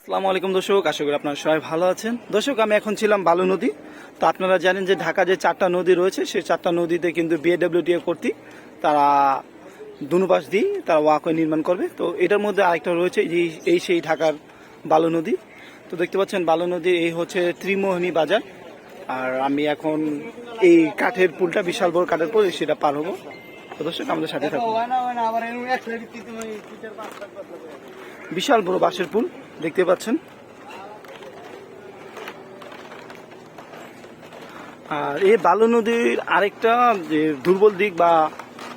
আসসালামু আলাইকুম দর্শক আশা করি আপনারা সবাই ভালো আছেন। দর্শক আমি এখন ছিলাম বালু নদী। তো আপনারা জানেন যে ঢাকা যে চারটা নদী রয়েছে সেই চারটা নদীতে কিন্তু বিএডব্লিউটিএ কর্তৃক তারা দুনুপাশ দিয়ে তারা ওয়াকওয়ে নির্মাণ করবে। তো এটার মধ্যে আরেকটা রয়েছে যে এই সেই ঢাকার বালু নদী। তো দেখতে পাচ্ছেন বালু নদীর এই হচ্ছে ত্রিমোহিনী বাজার। আর আমি এখন এই কাঠের পুলটা বিশাল বড় কাঠের পুল সেটা পার হব। তো দর্শক আমাদের সাথে থাকুন। বিশাল বড় বাঁশের পুল। দেখতে পাচ্ছেন? আর এই বালু নদীর আরেকটা যে দুর্বল দিক বা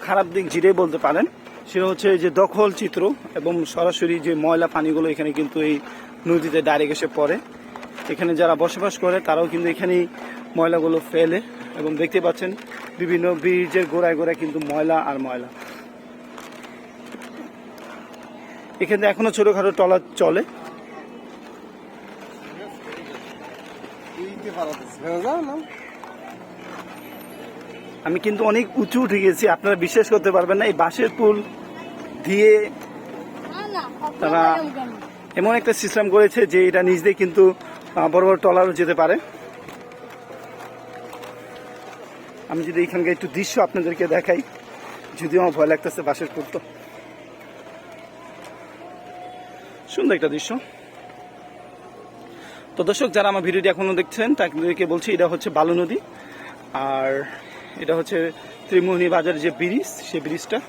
খারাপ দিক যেটাই বলতে পারেন, সেটা হচ্ছে যে দখল চিত্র এবং সরাসরি যে ময়লা পানিগুলো এখানে কিন্তু এই নদীতে ডাইরেক্ট এসে পড়ে। এখানে যারা বসবাস করে, তারাও কিন্তু এখানেই ময়লাগুলো ফেলে এবং দেখতে পাচ্ছেন বিভিন্ন ব্রিজের গোড়ায় গোড়ায় কিন্তু ময়লা আর ময়লা। এখানে এখনও ছোটখাটো ট্রলার চলে। আমি কিন্তু অনেক উঁচু উঠে গেছি আপনারা বিশ্বাস করতে পারবেন না এই বাঁশের পুল দিয়ে তারা এমন একটা সিস্টেম করেছে যে এটা নিজ দিয়ে কিন্তু বড় বড় ট্রলারও যেতে পারে। আমি যদি এখানকার একটু দৃশ্য আপনাদেরকে দেখাই যদিও আমার ভয় লাগতেছে বাঁশের পুল তো। সুন্দর একটা দৃশ্য। তো দর্শক, যারা আমার ভিডিওটি এখনও দেখছেন, তাদেরকে বলছি এটা হচ্ছে বালু নদী। আর এটা হচ্ছে ত্রিমোহিনী বাজার যে ব্রিজ, সেই ব্রিজটা।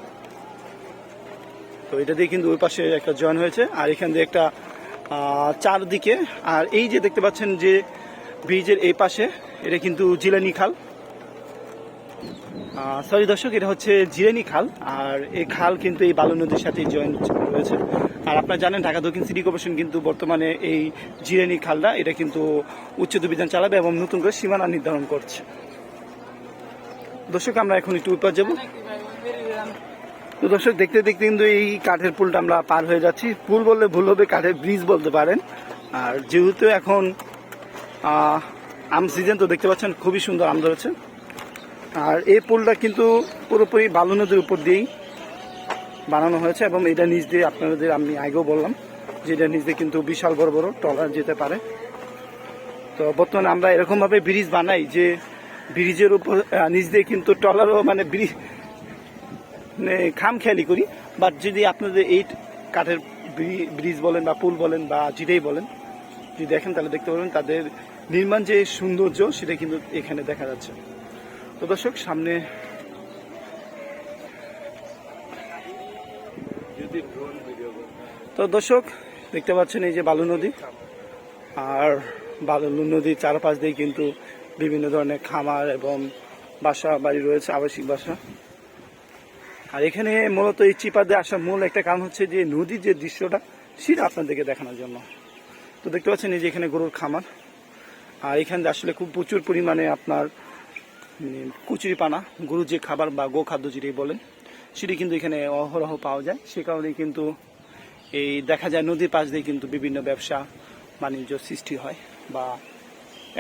তো এটা দিয়ে কিন্তু ওই পাশে একটা জয়েন হয়েছে। আর এখান দিয়ে একটা চারদিকে, আর এই যে দেখতে পাচ্ছেন যে ব্রিজের এই পাশে, এটা কিন্তু জিলানি খাল। সরি দর্শক, এটা হচ্ছে জিরেনি খাল। আর এই খাল কিন্তু এই বালু নদীর সাথে জয়েন রয়েছে আর আপনারা জানেন, ঢাকা দক্ষিণ সিটি কর্পোরেশন কিন্তু বর্তমানে এই জিরেনি খালটা এটা কিন্তু উচ্ছেদ অভিযান চালাবে এবং নতুন করে সীমানা নির্ধারণ করছে। দর্শক, আমরা এখন একটু উত্তর যাব। তো দর্শক, দেখতে দেখতে কিন্তু এই কাঠের পুলটা আমরা পার হয়ে যাচ্ছি। পুল বললে ভুল হবে, কাঠের ব্রিজ বলতে পারেন। আর যেহেতু এখন আম সিজন, তো দেখতে পাচ্ছেন খুবই সুন্দর আম ধরেছে। আর এই পুলটা কিন্তু পুরোপুরি বালু নদীর উপর দিয়েই বানানো হয়েছে এবং এটা নিচ দিয়ে আপনাদের আমি আগেও বললাম যে এটা নিচ দিয়ে কিন্তু বিশাল বড় বড় ট্রলার যেতে পারে। তো বর্তমানে আমরা এরকমভাবে ব্রিজ বানাই যে ব্রিজের উপর নিচ দিয়ে কিন্তু ট্রলারও মানে ব্রিজ মানে খাম খেয়ালি করি। বাট যদি আপনাদের এই কাঠের ব্রি- ব্রিজ বলেন বা পুল বলেন বা যেটাই বলেন, যদি দেখেন তাহলে দেখতে পারবেন তাদের নির্মাণ যে সৌন্দর্য সেটা কিন্তু এখানে দেখা যাচ্ছে। তো দর্শক, সামনে তো দর্শক, দেখতে পাচ্ছেন এই যে বালু নদী। আর বালু নদীর চারপাশ দিয়ে কিন্তু বিভিন্ন ধরনের খামার এবং বাসা বাড়ি রয়েছে, আবাসিক বাসা। আর এখানে মূলত এই চিপাতে আসার মূল একটা কারণ হচ্ছে যে নদীর যে দৃশ্যটা, সেটা আপনাদেরকে দেখানোর জন্য। তো দেখতে পাচ্ছেন এই যে এখানে গরুর খামার। আর এখানে আসলে খুব প্রচুর পরিমাণে আপনার মানে কুচুরি পানা, গরুর যে খাবার বা গো খাদ্য যেটাই বলেন, সেটি কিন্তু এখানে অহরহ পাওয়া যায়। সে কারণে কিন্তু এই দেখা যায় নদীর পাশ দিয়ে কিন্তু বিভিন্ন ব্যবসা বাণিজ্য সৃষ্টি হয় বা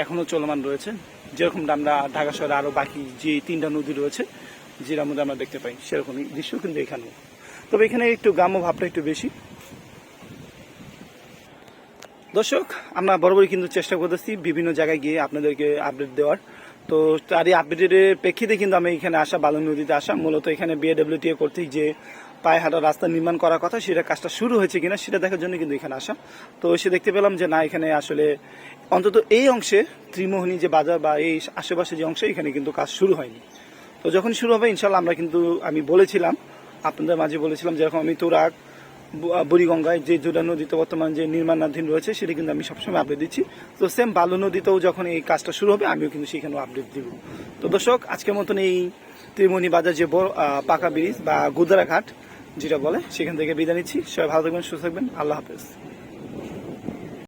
এখনও চলমান রয়েছে। যেরকম আমরা ঢাকা শহরে আরও বাকি যে তিনটা নদী রয়েছে, যেটার মধ্যে আমরা দেখতে পাই, সেরকমই দৃশ্য কিন্তু এখানেও। তবে এখানে একটু গ্রাম্য ভাবটা একটু বেশি। দর্শক, আমরা বরাবরই কিন্তু চেষ্টা করতেছি বিভিন্ন জায়গায় গিয়ে আপনাদেরকে আপডেট দেওয়ার। তো তারই আপডেটের প্রেক্ষিতে কিন্তু আমি এখানে আসা বালু নদীতে আসা। মূলত এখানে বিএডব্লিউটিএ করতেই যে পায়ে হাঁটা রাস্তা নির্মাণ করার কথা, সেটা কাজটা শুরু হয়েছে কিনা সেটা দেখার জন্য কিন্তু এখানে আসা। তো এসে দেখতে পেলাম যে না, এখানে আসলে অন্তত এই অংশে ত্রিমোহনী যে বাজার বা এই আশেপাশে যে অংশে এখানে কিন্তু কাজ শুরু হয়নি। তো যখন শুরু হবে ইনশাল্লাহ আমরা কিন্তু, আমি বলেছিলাম, আপনাদের মাঝে বলেছিলাম যেরকম আমি তোরাক বুড়িগঙ্গায় যে জোড়া নদীতে বর্তমান যে নির্মাণাধীন রয়েছে, সেটা কিন্তু আমি সবসময় আপডেট দিচ্ছি। তো সেম বালু নদীতেও যখন এই কাজটা শুরু হবে, আমিও কিন্তু সেখানেও আপডেট দিব। তো দর্শক, আজকের মতন এই ত্রিমণি বাজার যে বড় পাকা ব্রিজ বা গুদারা ঘাট যেটা বলে সেখান থেকে বিদায় নিচ্ছি। সবাই ভালো থাকবেন সুস্থ থাকবেন। আল্লাহ হাফেজ।